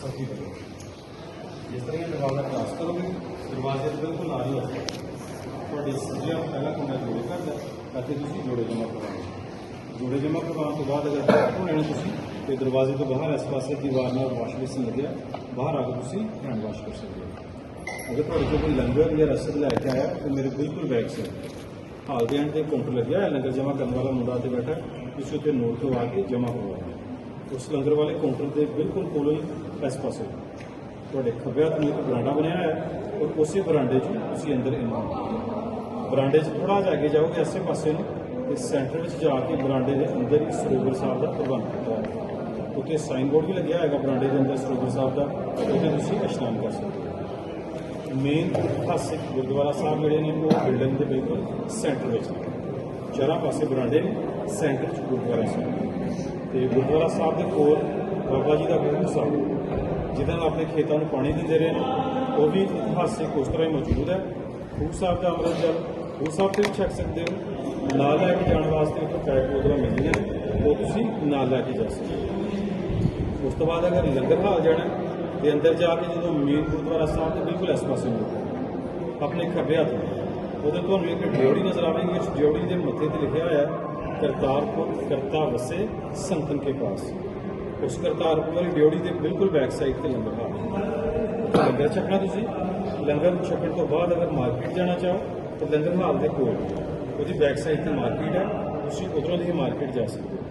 ਸਖੀ ਕਰੋ ਜਿਸ ਤਰ੍ਹਾਂ ਇਹ ਦਰਵਾਜ਼ਾ ਕ੍ਰਾਸ ਕਰੋਗੇ। ਦਰਵਾਜ਼ੇ ਦੇ ਬਿਲਕੁਲ ਨਾਲ ਹੀ ਹੋਵੇ ਤੁਹਾਡੀ ਸੱਜੇ ਹੱਥ ਪਹਿਲਾ ਕੁੰਡਾ ਜੋੜੇ ਕਰਦਾ ਅਤੇ ਤੁਸੀਂ ਜੋੜੇ ਜਮਾ ਕਰਵਾਉਣੇ ਜੋੜੇ ਜਮਾ ਕਰਵਾਉਣ ਤੋਂ ਬਾਅਦ ਅਗਰ ਬਾਹਰ ਤੁਸੀਂ, ਤੇ ਦਰਵਾਜ਼ੇ ਤੋਂ ਬਾਹਰ ਇਸ ਪਾਸੇ ਦੀਵਾਰ ਨਾਲ ਵਾਸ਼ ਬੇਸਿਨ ਲੱਗਿਆ, ਬਾਹਰ ਆ ਕੇ ਤੁਸੀਂ ਹੈਂਡ ਵਾਸ਼ ਕਰ ਸਕਦੇ ਹੋ। ਅਗਰ ਤੁਹਾਡੇ ਕੋਲ ਕੋਈ ਲੰਗਰ ਜਾਂ ਰਸਦ ਲੈ ਕੇ ਆਇਆ, ਤਾਂ ਮੇਰੇ ਬਿਲਕੁਲ ਬੈਕ ਸਾਈਡ ਹਾਲ ਦੇ ਐਂਡ ਤੇ ਕਾਊਂਟਰ ਲੱਗਿਆ ਲੰਗਰ ਜਮਾ ਕਰਨ ਵਾਲਾ ਮੁੰਡਾ ਤੇ ਬੈਠਾ ਤੁਸੀਂ ਉੱਤੇ ਨੋਟ ਤੋਂ ਆ ਕੇ ਜਮਾ ਕਰਵਾਓ ਉਸ ਲੰਗਰ ਵਾਲੇ ਕਾਊਂਟਰ ਦੇ ਬਿਲਕੁਲ ਕੋਲ ਹੀ ਇਸ ਪਾਸੇ। ਤੁਹਾਡੇ ਖੱਬੇ ਹੱਥ ਨੂੰ ਇੱਕ ਬਰਾਂਡਾ ਬਣਿਆ ਹੋਇਆ ਹੈ ਔਰ ਉਸੇ ਬਰਾਂਡੇ 'ਚ ਤੁਸੀਂ ਅੰਦਰ ਇੰਨਾ ਬਰਾਂਡੇ 'ਚ ਥੋੜਾ ਜਿਹਾ ਅੱਗੇ ਜਾਓਗੇ, ਇਸੇ ਪਾਸੇ ਨੂੰ ਤੇ ਸੈਂਟਰ ਵਿੱਚ ਜਾ ਕੇ ਬਰਾਂਡੇ ਦੇ ਅੰਦਰ ਹੀ ਸਰੋਵਰ ਸਾਹਿਬ ਦਾ ਪ੍ਰਬੰਧ ਕੀਤਾ ਹੈ। ਉੱਥੇ ਸਾਈਨ ਬੋਰਡ ਵੀ ਲੱਗਿਆ ਹੋਏਗਾ ਬਰਾਂਡੇ ਦੇ ਅੰਦਰ ਸਰੋਵਰ ਸਾਹਿਬ ਦਾ, ਉੱਥੇ ਤੁਸੀਂ ਇਸ਼ਨਾਨ ਕਰ ਸਕਦੇ ਹੋ। ਮੇਨ ਪਾਸੇ ਗੁਰਦੁਆਰਾ ਸਾਹਿਬ ਜਿਹੜੇ ਨੇ, ਉਹ ਬਿਲਡਿੰਗ ਦੇ ਬਿਲਕੁਲ ਸੈਂਟਰ ਵਿੱਚ ਨੇ। ਚਾਰਾਂ ਪਾਸੇ ਬਰਾਂਡੇ ਨੇ ਸੈਂਟਰ 'ਚ ਗੁਰਦੁਆਰਾ ਸਾਹਿਬ। ਤੇ ਗੁਰਦੁਆਰਾ ਸਾਹਿਬ ਦੇ ਕੋਲ ਬਾਬਾ ਜੀ ਦਾ ਗੁਰੂ ਸਾਹਿਬ ਜਿਹਦੇ ਨਾਲ ਆਪਣੇ ਖੇਤਾਂ ਨੂੰ ਪਾਣੀ ਦਿੰਦੇ ਰਹੇ ਨੇ ਉਹ ਵੀ ਇਤਿਹਾਸਿਕ ਉਸ ਤਰ੍ਹਾਂ ਹੀ ਮੌਜੂਦ ਹੈ। ਗੁਰੂ ਸਾਹਿਬ ਦਾ ਅੰਮ੍ਰਿਤ ਜਲ ਖੂਹ ਸਾਹਿਬ ਤੇ ਵੀ ਛਕ ਸਕਦੇ ਹੋ। ਨਾਲ ਲੈ ਕੇ ਜਾਣ ਵਾਸਤੇ ਉੱਥੇ ਪੈਕ ਬੋਤਲਾਂ ਮਿਲਦੀਆਂ ਉਹ ਤੁਸੀਂ ਨਾਲ ਲੈ ਕੇ ਜਾ ਸਕਦੇ ਹੋ। ਉਸ ਤੋਂ ਬਾਅਦ ਅਗਰ ਲੰਗਰ ਹਾਲ ਜਾਣਾ ਹੈ, ਤੇ ਅੰਦਰ ਜਾ ਕੇ ਜਦੋਂ ਮੇਨ ਗੁਰਦੁਆਰਾ ਸਾਹਿਬ ਦੇ ਬਿਲਕੁਲ ਇਸ ਪਾਸੇ ਨੂੰ ਆਪਣੇ ਖੱਬੇ ਹੱਥ ਉਹਦੇ ਤੁਹਾਨੂੰ ਇੱਕ ਡਿਓੜੀ ਨਜ਼ਰ ਆਵੇਗੀ ਉਸ ਡਿਓੜੀ ਦੇ ਮੱਥੇ ਤੇ ਲਿਖਿਆ ਹੋਇਆ ਹੈ ਕਰਤਾਰਪੁਰ ਕਰਤਾ ਵਸੇ ਸੰਤਨ ਕੇ ਪਾਸ। ਉਸ ਕਰਤਾਰਪੁਰ ਵਾਲੀ ਡਿਉੜੀ ਦੇ ਬਿਲਕੁਲ ਬੈਕ ਸਾਈਡ ਤੇ ਲੰਗਰ ਹਾਲ ਲੰਗਰ ਛਕਣਾ ਤੁਸੀਂ? ਲੰਗਰ ਛਕਣ ਤੋਂ ਬਾਅਦ ਅਗਰ ਮਾਰਕੀਟ ਜਾਣਾ ਚਾਹੋ, ਤਾਂ ਲੰਗਰ ਹਾਲ ਦੇ ਕੋਲ ਉਹਦੀ ਬੈਕ ਸਾਈਡ ਤੇ ਮਾਰਕੀਟ ਹੈ। ਤੁਸੀਂ ਉਧਰੋਂ ਦੀ ਮਾਰਕੀਟ ਜਾ ਸਕਦੇ ਹੋ।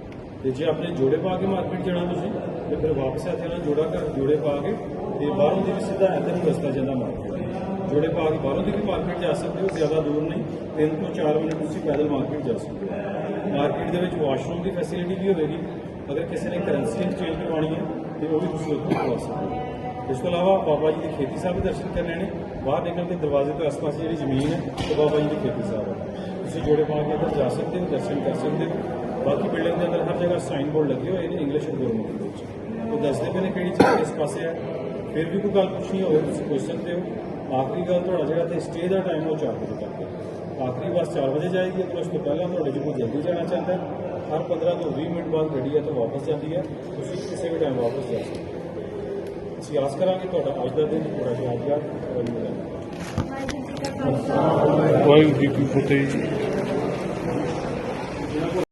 ਤੇ ਜੇ ਆਪਣੇ ਜੋੜੇ ਪਾ ਕੇ ਮਾਰਕੀਟ ਜਾਣਾ ਤੁਸੀਂ, ਤੇ ਫਿਰ ਵਾਪਸ ਆ ਜਾਣਾ ਜੋੜਾ ਘਰ, ਜੋੜੇ ਪਾ ਕੇ, ਤੇ ਬਾਹਰੋਂ ਦੀ ਵੀ ਸਿੱਧਾ ਇੱਧਰ ਨੂੰ ਰਸਤਾ ਜਾਂਦਾ ਮਾਰਕੀਟ ਜੋੜੇ ਪਾ ਕੇ ਬਾਹਰੋਂ ਦੀ ਵੀ ਮਾਰਕੀਟ ਜਾ ਸਕਦੇ ਹੋ, ਜ਼ਿਆਦਾ ਦੂਰ ਨਹੀਂ। 3 ਤੋਂ 4 ਮਿੰਟ ਤੁਸੀਂ ਪੈਦਲ ਮਾਰਕੀਟ ਜਾ ਸਕਦੇ ਹੋ। ਮਾਰਕੀਟ ਦੇ ਵਿੱਚ ਵਾਸ਼ਰੂਮ ਦੀ ਫੈਸਿਲਿਟੀ ਵੀ ਹੋਵੇਗੀ, ਅਗਰ ਕਿਸੇ ਨੇ ਕਰੰਸੀ ਚੇਂਜ ਕਰਵਾਉਣੀ ਹੈ, ਤੇ ਉਹ ਵੀ ਤੁਸੀਂ ਉੱਥੇ ਕਰਵਾ ਸਕਦੇ ਹੋ। ਇਸ ਤੋਂ ਇਲਾਵਾ ਬਾਬਾ ਜੀ ਦੀ ਖੇਤੀ ਸਾਹਿਬ ਦੇ ਦਰਸ਼ਨ ਕਰਨੇ ਨੇ। ਬਾਹਰ ਨਿਕਲਣ ਦੇ ਦਰਵਾਜ਼ੇ ਤੋਂ ਆਸ-ਪਾਸ ਜਿਹੜੀ ਜ਼ਮੀਨ ਹੈ, ਉਹ ਬਾਬਾ ਜੀ ਦੀ ਖੇਤੀ ਸਾਹਿਬ ਹੈ। ਤੁਸੀਂ ਜੋੜੇ ਪਾ ਕੇ ਅੰਦਰ ਜਾ ਸਕਦੇ ਹੋ, ਦਰਸ਼ਨ ਕਰ ਸਕਦੇ ਹੋ। ਬਾਕੀ ਬਿਲਡਿੰਗ ਦੇ ਅੰਦਰ ਹਰ ਜਗ੍ਹਾ ਸਾਈਨ ਬੋਰਡ ਲੱਗੇ ਹੋਏ ਨੇ ਇੰਗਲਿਸ਼ ਅਤੇ ਗੁਰਮੁਖੀ ਦੇ ਵਿੱਚ। ਉਹ ਦੱਸਦੇ ਪਏ ਨੇ ਕਿਹੜੀ ਚੀਜ਼ ਇਸ ਪਾਸੇ ਹੈ। ਫਿਰ ਵੀ ਕੋਈ ਗੱਲ ਪੁੱਛਣੀ ਹੋਵੇ, ਤੁਸੀਂ ਪੁੱਛ ਸਕਦੇ ਹੋ। ਆਖਰੀ ਗੱਲ ਤੁਹਾਡਾ ਜਿਹੜਾ ਤੇ ਸਟੇ ਦਾ ਟਾਈਮ ਉਹ ਚਾਰ ਵਜੇ ਤੱਕ ਹੈ। ਆਖਰੀ ਬੱਸ 4 ਵਜੇ ਜਾਏਗੀ ਅਗਰ ਉਸ ਤੋਂ ਪਹਿਲਾਂ ਤੁਹਾਡੇ ਜੇ ਕੋਈ ਜਲਦੀ ਜਾਣਾ ਚਾਹੁੰਦਾ ਹੈ ਹਰ 15 ਤੋਂ 20 ਮਿੰਟ ਬਾਅਦ ਗੱਡੀ ਹੈ ਤਾਂ ਵਾਪਸ ਜਾਂਦੀ ਹੈ। ਤੁਸੀਂ ਕਿਸੇ ਵੀ ਟਾਈਮ ਵਾਪਸ ਜਾ ਸਕਦੇ ਹੋ। ਅਸੀਂ ਆਸ ਕਰਾਂਗੇ ਤੁਹਾਡਾ ਅੱਜ ਦਾ ਦਿਨ ਬੜਾ ਯਾਦਗਾਰ ਖਾਲਸਾ। ਵਾਹਿਗੁਰੂ ਜੀ ਕੀ ਫਤਿਹ।